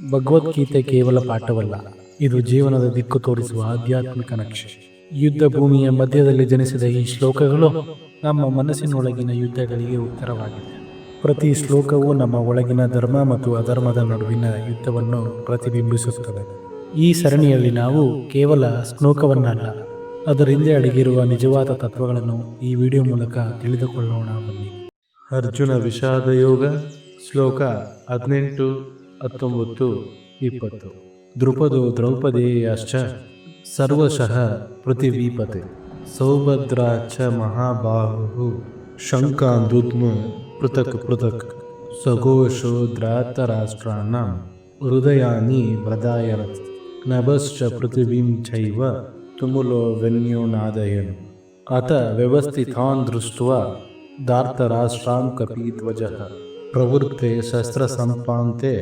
ಭಗವದ್ಗೀತೆ ಕೇವಲ ಪಾಠವಲ್ಲ, ಇದು ಜೀವನದ ದಿಕ್ಕು ತೋರಿಸುವ ಆಧ್ಯಾತ್ಮಿಕ ನಕ್ಷೆ. ಯುದ್ಧ ಭೂಮಿಯ ಮಧ್ಯದಲ್ಲಿ ಜನಿಸಿದ ಈ ಶ್ಲೋಕಗಳು ನಮ್ಮ ಮನಸ್ಸಿನೊಳಗಿನ ಯುದ್ಧಗಳಿಗೆ ಉತ್ತರವಾಗಿದೆ. ಪ್ರತಿ ಶ್ಲೋಕವು ನಮ್ಮ ಒಳಗಿನ ಧರ್ಮ ಮತ್ತು ಅಧರ್ಮದ ನಡುವಿನ ಯುದ್ಧವನ್ನು ಪ್ರತಿಬಿಂಬಿಸುತ್ತದೆ. ಈ ಸರಣಿಯಲ್ಲಿ ನಾವು ಕೇವಲ ಶ್ಲೋಕವನ್ನಲ್ಲ ಅದರ ಹಿಂದೆ ಅಡಗಿರುವ ನಿಜವಾದ ತತ್ವಗಳನ್ನು ಈ ವಿಡಿಯೋ ಮೂಲಕ ತಿಳಿದುಕೊಳ್ಳೋಣ ಬನ್ನಿ. ಅರ್ಜುನ ವಿಷಾದ ಯೋಗ ಶ್ಲೋಕ ಹದಿನೆಂಟು. ಹತ್ತೊಂಬತ್ತು ಇಪ್ಪತ್ತು ದ್ರುಪದೋ ದ್ರೌಪದೇಯಶ್ಚ ಸರ್ವಶಃ ಪೃಥಿವೀಪತೆ ಸೌಭದ್ರಾ ಚ ಮಹಾಬಾಹು ಶಂಕಾಂದುದ್ಮ ಪೃಥಕ್ ಪೃಥಕ್ ಸಘೋಷೋ ಧ್ರಾತರಾಷ್ಟ್ರಾಣಾಂ ಹೃದಯಾನಿ ವ್ರದಾಯರತ್ ನಭಶ್ಚ ಪೃಥಿವೀಂ ಚೈವ ತುಮುಲೋ ವೆನ್ಯೋನಾದಯನ್ ಅತ ವ್ಯವಸ್ಥಿತಾನ್ ದೃಷ್ಟ್ವಾ ಧಾರ್ತರಾಷ್ಟ್ರಾಂ ಕಪೀಧ್ವಜಃ ಪ್ರವೃತ್ತೆ ಶಸ್ತ್ರಸಂಪಾಂತೆ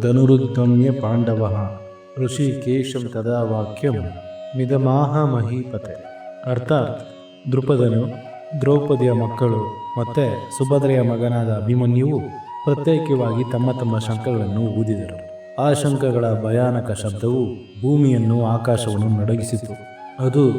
ಧನುರುದ್ಗಮ್ಯ ಪಾಂಡವಃ ಋಷಿಕೇಶಂ ತದಾ ವಾಕ್ಯಂ ಮಿದಮಾಹ ಮಹೀಪತೆ. ಅರ್ಥಾತ್ ದೃಪದನು ದ್ರೌಪದಿಯ ಮಕ್ಕಳು ಮತ್ತು ಸುಭದ್ರೆಯ ಮಗನಾದ ಅಭಿಮನ್ಯುವು ಪ್ರತ್ಯೇಕವಾಗಿ ತಮ್ಮ ತಮ್ಮ ಶಂಖಗಳನ್ನು ಊದಿದರು. ಆ ಶಂಖಗಳ ಭಯಾನಕ ಶಬ್ದವು ಭೂಮಿಯನ್ನು ಆಕಾಶವನ್ನು ನಡಗಿಸಿತು. ಅದು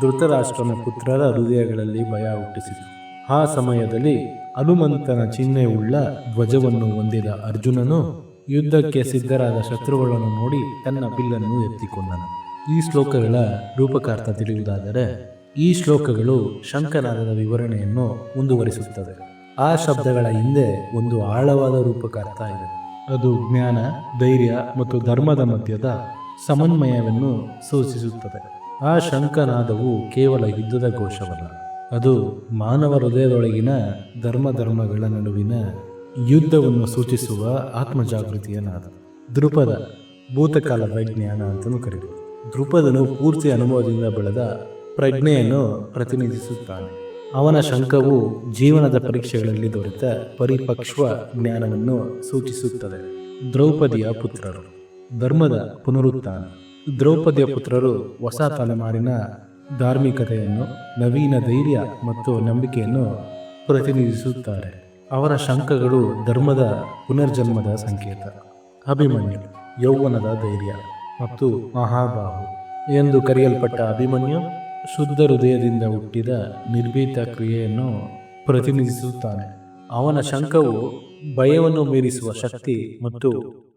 ಧೃತರಾಷ್ಟ್ರನ ಪುತ್ರರ ಹೃದಯಗಳಲ್ಲಿ ಭಯ ಹುಟ್ಟಿಸಿತು. ಆ ಸಮಯದಲ್ಲಿ ಹನುಮಂತನ ಚಿಹ್ನೆಯುಳ್ಳ ಧ್ವಜವನ್ನು ಹೊಂದಿದ ಅರ್ಜುನನು ಯುದ್ಧಕ್ಕೆ ಸಿದ್ಧರಾದ ಶತ್ರುಗಳನ್ನು ನೋಡಿ ತನ್ನ ಬಿಲ್ಲನ್ನು ಎತ್ತಿಕೊಂಡನು. ಈ ಶ್ಲೋಕಗಳ ರೂಪಕಾರ್ಥ ತಿಳಿಯುವುದಾದರೆ, ಈ ಶ್ಲೋಕಗಳು ಶಂಕರಾದದ ವಿವರಣೆಯನ್ನು ಮುಂದುವರಿಸುತ್ತದೆ. ಆ ಶಬ್ದಗಳ ಹಿಂದೆ ಒಂದು ಆಳವಾದ ರೂಪಕಾರ್ಥ ಇದೆ. ಅದು ಜ್ಞಾನ, ಧೈರ್ಯ ಮತ್ತು ಧರ್ಮದ ಮಧ್ಯದ ಸಮನ್ವಯವನ್ನು ಸೂಚಿಸುತ್ತದೆ. ಆ ಶಂಕನಾದವು ಕೇವಲ ಯುದ್ಧದ ಘೋಷವಲ್ಲ, ಅದು ಮಾನವ ಹೃದಯದೊಳಗಿನ ಧರ್ಮ ಧರ್ಮಗಳ ನಡುವಿನ ಯುದ್ಧವನ್ನು ಸೂಚಿಸುವ ಆತ್ಮ ನಾದ ದೃಪದ ಭೂತಕಾಲ ಪ್ರಜ್ಞಾನ ಅಂತಲೂ ಕರೆದರು ದೃಪದನು ಪೂರ್ತಿ ಅನುಭವದಿಂದ ಬೆಳೆದ ಪ್ರಜ್ಞೆಯನ್ನು ಪ್ರತಿನಿಧಿಸುತ್ತಾನೆ. ಅವನ ಶಂಕವು ಜೀವನದ ಪರೀಕ್ಷೆಗಳಲ್ಲಿ ದೊರೆತ ಪರಿಪಕ್ವ ಜ್ಞಾನವನ್ನು ಸೂಚಿಸುತ್ತದೆ. ದ್ರೌಪದಿಯ ಪುತ್ರರು. ಧರ್ಮದ ಪುನರುತ್ಥಾನ. ದ್ರೌಪದಿಯ ಪುತ್ರರು ಹೊಸ ತಲೆಮಾರಿನ ಧಾರ್ಮಿಕತೆಯನ್ನು, ನವೀನ ಧೈರ್ಯ ಮತ್ತು ನಂಬಿಕೆಯನ್ನು ಪ್ರತಿನಿಧಿಸುತ್ತಾರೆ. ಅವರ ಶಂಕಗಳು ಧರ್ಮದ ಪುನರ್ಜನ್ಮದ ಸಂಕೇತ. ಅಭಿಮನ್ಯು, ಯೌವನದ ಧೈರ್ಯ ಮತ್ತು ಮಹಾಬಾಹು ಎಂದು ಕರೆಯಲ್ಪಟ್ಟ ಅಭಿಮನ್ಯು ಶುದ್ಧ ಹೃದಯದಿಂದ ಹುಟ್ಟಿದ ನಿರ್ಭೀತ ಕ್ರಿಯೆಯನ್ನು ಪ್ರತಿನಿಧಿಸುತ್ತಾನೆ. ಅವನ ಶಂಕವು ಭಯವನ್ನು ಮೀರಿಸುವ ಶಕ್ತಿ ಮತ್ತು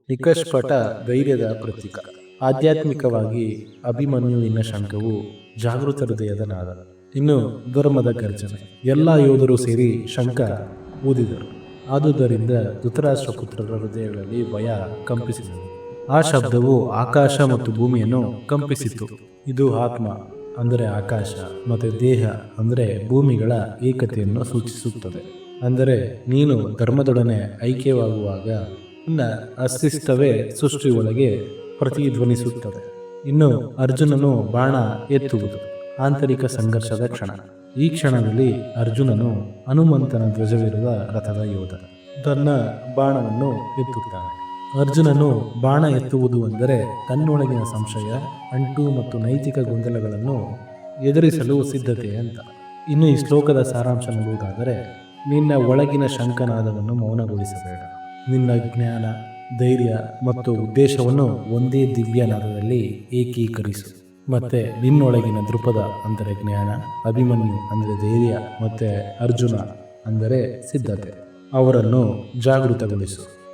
ನಿಕಷ್ಪಟ ಧೈರ್ಯದ ಪ್ರತೀಕ. ಆಧ್ಯಾತ್ಮಿಕವಾಗಿ ಅಭಿಮನ್ಯುವಿನ ಶಂಕವು ಜಾಗೃತ ಹೃದಯದ ನಾದ. ಇನ್ನು ಧರ್ಮದ ಗರ್ಜನೆ. ಎಲ್ಲ ಯೋಧರು ಸೇರಿ ಶಂಕ ಊದಿದರು ಆದುದರಿಂದ ಧೃತರಾಷ್ಟ್ರಪುತ್ರರ ಹೃದಯಗಳಲ್ಲಿ ಭಯ ಕಂಪಿಸಿದರು ಆ ಶಬ್ದವು ಆಕಾಶ ಮತ್ತು ಭೂಮಿಯನ್ನು ಕಂಪಿಸಿತು. ಇದು ಆತ್ಮ, ಅಂದರೆ ಆಕಾಶ, ಮತ್ತು ದೇಹ, ಅಂದರೆ ಭೂಮಿಗಳ ಏಕತೆಯನ್ನು ಸೂಚಿಸುತ್ತದೆ. ಅಂದರೆ ನೀನು ಧರ್ಮದೊಡನೆ ಐಕ್ಯವಾಗುವಾಗ ನಿನ್ನ ಅಸ್ತಿತ್ವವೇ ಸೃಷ್ಟಿಯೊಳಗೆ ಪ್ರತಿಧ್ವನಿಸುತ್ತದೆ. ಇನ್ನು ಅರ್ಜುನನು ಬಾಣ ಎತ್ತುವುದು, ಆಂತರಿಕ ಸಂಘರ್ಷದ ಕ್ಷಣ. ಈ ಕ್ಷಣದಲ್ಲಿ ಅರ್ಜುನನು ಹನುಮಂತನ ಧ್ವಜವಿರುವ ರಥದ ಯೋಧ. ತನ್ನ ಬಾಣವನ್ನು ಎತ್ತುತ್ತಾನೆ. ಅರ್ಜುನನು ಬಾಣ ಎತ್ತುವುದು ಎಂದರೆ ತನ್ನೊಳಗಿನ ಸಂಶಯ, ಅಂಟು ಮತ್ತು ನೈತಿಕ ಗೊಂದಲಗಳನ್ನು ಎದುರಿಸಲು ಸಿದ್ಧತೆ ಅಂತ. ಇನ್ನು ಈ ಶ್ಲೋಕದ ಸಾರಾಂಶ ನೋಡುವುದಾದರೆ, ನಿನ್ನ ಒಳಗಿನ ಶಂಕನಾದವನ್ನು ಮೌನಗೊಳಿಸಬೇಡ. ನಿನ್ನ ಜ್ಞಾನ, ಧೈರ್ಯ ಮತ್ತು ಉದ್ದೇಶವನ್ನು ಒಂದೇ ದಿವ್ಯನಾದದಲ್ಲಿ ಏಕೀಕರಿಸು. ಮತ್ತೆ ನಿನ್ನೊಳಗಿನ ದೃಪದ ಅಂದರೆ ಜ್ಞಾನ ಅಭಿಮನ್ಯು ಅಂದರೆ ಧೈರ್ಯ ಮತ್ತೆ ಅರ್ಜುನ ಅಂದರೆ ಸಿದ್ಧತೆ. ಅವರನ್ನು ಜಾಗೃತಗೊಳಿಸು.